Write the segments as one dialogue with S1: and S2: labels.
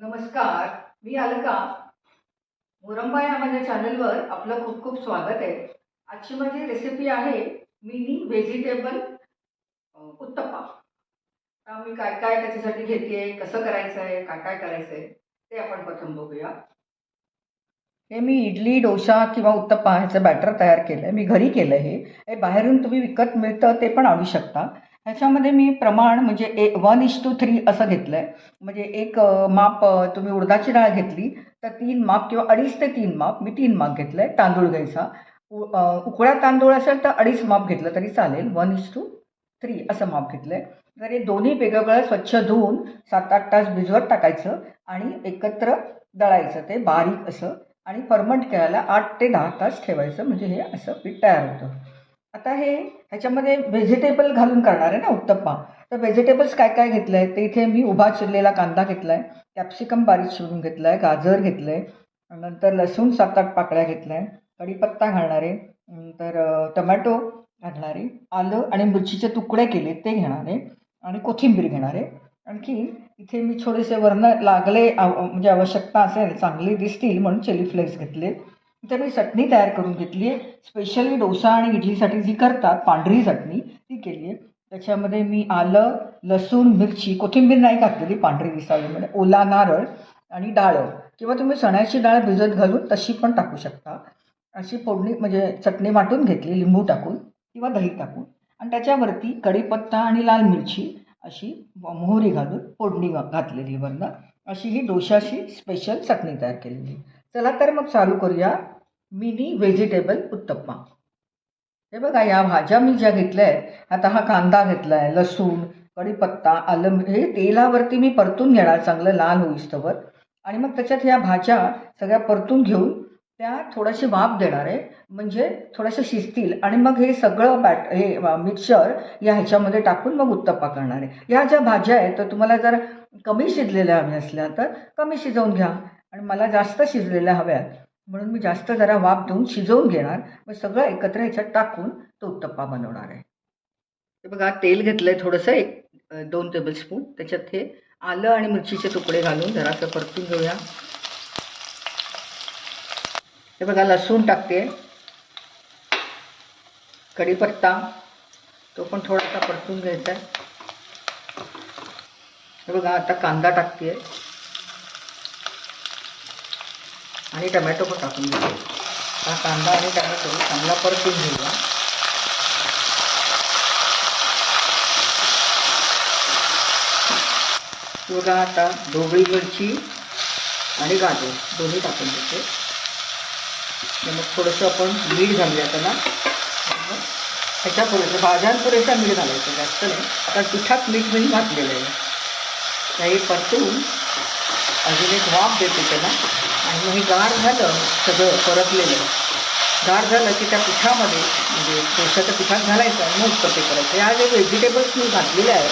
S1: नमस्कार मी अलका. मोरंबा या माझ्या चॅनलवर आपलं खूप खूप स्वागत आहे. आजची माझी रेसिपी आहे मिनी व्हेजिटेबल उत्तप्पा. आता मी काय काय त्याच्यासाठी घेते कसं करायचं आहे काय काय करायचं आहे ते आपण प्रथम बघूया. हे मी इडली डोसा किंवा उत्तप्पा ह्याचं बॅटर तयार केलं आहे मी घरी केलं हे बाहेरून तुम्ही विकत मिळतं ते पण आणू शकता. ह्याच्यामध्ये मी प्रमाण म्हणजे A one is to three असं घेतलं आहे म्हणजे एक माप तुम्ही उडदाची डाळ घेतली तर तीन माप किंवा अडीच ते तीन माप मी तीन माप घेतलं आहे तांदूळ घ्यायचा. उ उकळा तांदूळ असेल तर अडीच माप घेतलं तरी चालेल वन इश टू थ्री असं माप घेतलं आहे तर हे दोन्ही वेगवेगळं स्वच्छ धुवून सात आठ तास भिजवत टाकायचं आणि एकत्र दळायचं ते बारीक असं. आणि फर्मंट करायला आठ ते दहा तास ठेवायचं म्हणजे हे असं पीठ तयार होतं. आता हे ह्याच्यामध्ये व्हेजिटेबल घालून करणार आहे ना उत्तप्पा. तर व्हेजिटेबल्स काय काय घेतलं आहे ते इथे मी उभा चिरलेला कांदा घेतला आहे कॅप्सिकम बारीक चिरून घेतला आहे गाजर घेतलं आहे नंतर लसूण सात आठ पाकळ्या घेतल्या आहे कढीपत्ता घालणार आहे नंतर टमॅटो घालणार आहे आलं आणि मिरचीचे तुकडे केले ते घेणार आहे आणि कोथिंबीर घेणार आहे. आणखी इथे मी थोडेसे वर्ण लागले आव- म्हणजे आवश्यकता असेल चांगली दिसतील म्हणून चिली फ्लेक्स घेतले. तर मी चटणी तयार करून घेतली आहे स्पेशली डोसा आणि इडलीसाठी जी करतात पांढरी चटणी ती केली आहे त्याच्यामध्ये मी आलं लसूण मिरची कोथिंबीर नाही घातलेली पांढरी दिसावी म्हणजे ओला नारळ आणि डाळं. किंवा तुम्ही चण्याची डाळ भिजत घालून तशी पण टाकू शकता. अशी फोडणी म्हणजे चटणी वाटून घेतली लिंबू टाकून किंवा दही टाकून. आणि त्याच्यावरती कढीपत्ता आणि लाल मिरची अशी मोहरी घालून फोडणी घातलेली वरनं. अशी ही डोशाची स्पेशल चटणी तयार केलेली चला तर मग चालू करूया. Mini vegetable uttappa. हे बघा या भाज्या मी ज्या घेतल्या आहेत आता हा कांदा घेतला आहे लसूण कढीपत्ता आलं हे तेलावरती मी परतून घेणार चांगलं लाल होईस्तवर आणि मग त्याच्यात ह्या भाज्या सगळ्या परतून घेऊन त्या थोडीशी वाफ देणार आहे म्हणजे थोड्याशा शिजतील. आणि मग हे सगळं बॅट हे मिक्सचर या ह्याच्यामध्ये टाकून मग उत्तप्पा करणार आहे. ह्या ज्या भाज्या आहेत तर तुम्हाला जर कमी शिजलेल्या हव्या असल्या तर कमी शिजवून घ्या. आणि मला जास्त शिजलेल्या हव्या आहेत म्हणून मी जास्त जरा वाफ देऊन शिजवून घेणार मग सगळं एकत्र ह्याच्यात टाकून तो उत्तप्पा बनवणार आहे. ते बघा तेल घेतलं आहे थोडंसं एक दोन टेबलस्पून त्याच्यात हे आलं आणि मिरचीचे तुकडे घालून जरासं परतून घेऊया. हे बघा लसूण टाकते. कढीपत्ता तो पण थोडासा परतून घ्यायचा आहे. हे बघा आता कांदा टाकते आणि टमॅटो पण टाकून घेतो. हा कांदा आणि टमॅटो चांगला परतून घेऊया. बघा आता ढोबळी मिरची आणि गाजर दोन्ही टाकून देते मग थोडंसं आपण मीठ घालूया त्याला. मग ह्याच्या पुरेसं भाज्यांपुरेसा मीठ घालायचं जास्त नाही. कारण पिठात मीठ मी घातलेलं आहे. काही परतून अजून एक वाफ देते त्याला. आणि मग हे गार झालं सगळं परतलेलं. गार झालं की त्या पिठामध्ये म्हणजे डोशाच्या पिठात घालायचं आणि मग ते करायचं. ह्या जे व्हेजिटेबल्स मी घातलेले आहेत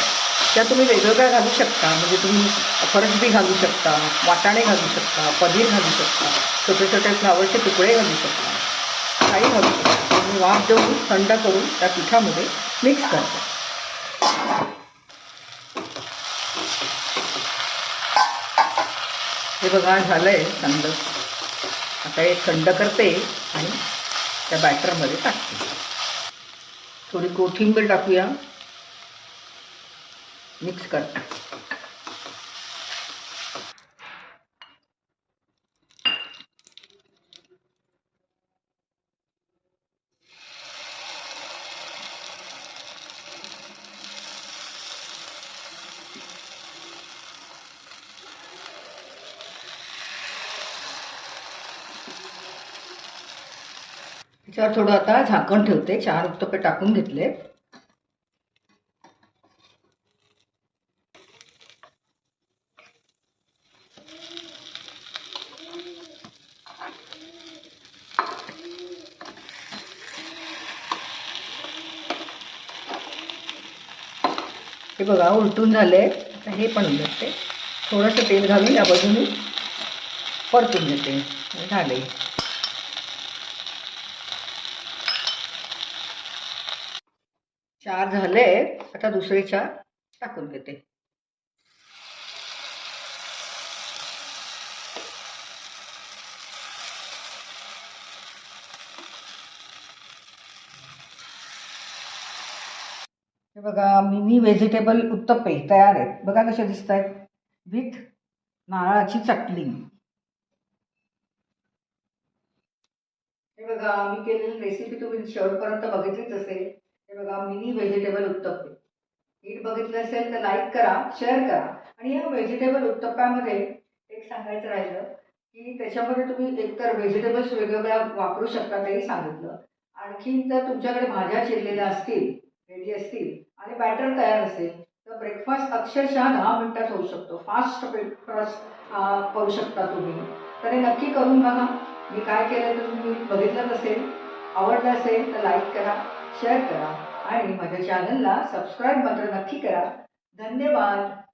S1: त्या तुम्ही वेगवेगळ्या घालू शकता. म्हणजे तुम्ही फरसबी घालू शकता वाटाणे घालू शकता पनीर घालू शकता छोटे छोटे फ्लावरचे तुकडे घालू शकता काही घालू शकता. तुम्ही वाफ देऊन थंड करून त्या पिठामध्ये मिक्स करता. हे बघा झालं आहे थंड. आता हे थंड करते आणि त्या बॅटरमध्ये टाकते. थोडी कोथिंबीर टाकूया. मिक्स करते. त्याच्यावर थोडं आता झाकण ठेवते. चार उत्तपे टाकून घेतले. हे बघा उलटून झाले. आता हे पण उलटते. थोडंसं तेल घालून या बाजूने परतून घेते. झाले. चार झाले आता दुसरे चार टाकून घेते. हे बघा मिनी व्हेजिटेबल उत्तप्पे तयार आहेत. बघा कसे दिसत आहेत विथ नारळाची चटणी. हे बघा मी केलेली रेसिपी तुम्ही शेवटपर्यंत बघितलीच असेल. बघा मिनी व्हेजिटेबल उत्तप्पे. नीट बघितलं असेल तर लाईक करा शेअर करा. आणि या व्हेजिटेबल उत्तप्प्यामध्ये एक सांगायचं राहिलं की त्याच्यामध्ये तुम्ही एकतर व्हेजिटेबल्स वेगवेगळ्या वापरू शकता तेही सांगितलं. आणखी जर तुमच्याकडे भाज्या चिरलेल्या असतील रेडी असतील आणि बॅटर तयार असेल तर ब्रेकफास्ट अक्षरशः दहा मिनिटात होऊ शकतो. फास्ट ब्रेकफास्ट करू शकता तुम्ही. तर हे नक्की करून बघा. मी काय केलं तर तुम्ही बघितलंच असेल आवडलं असेल तर लाईक करा शेअर करा. आणि माझ्या चॅनलला सबस्क्राईब मात्र नक्की करा. धन्यवाद.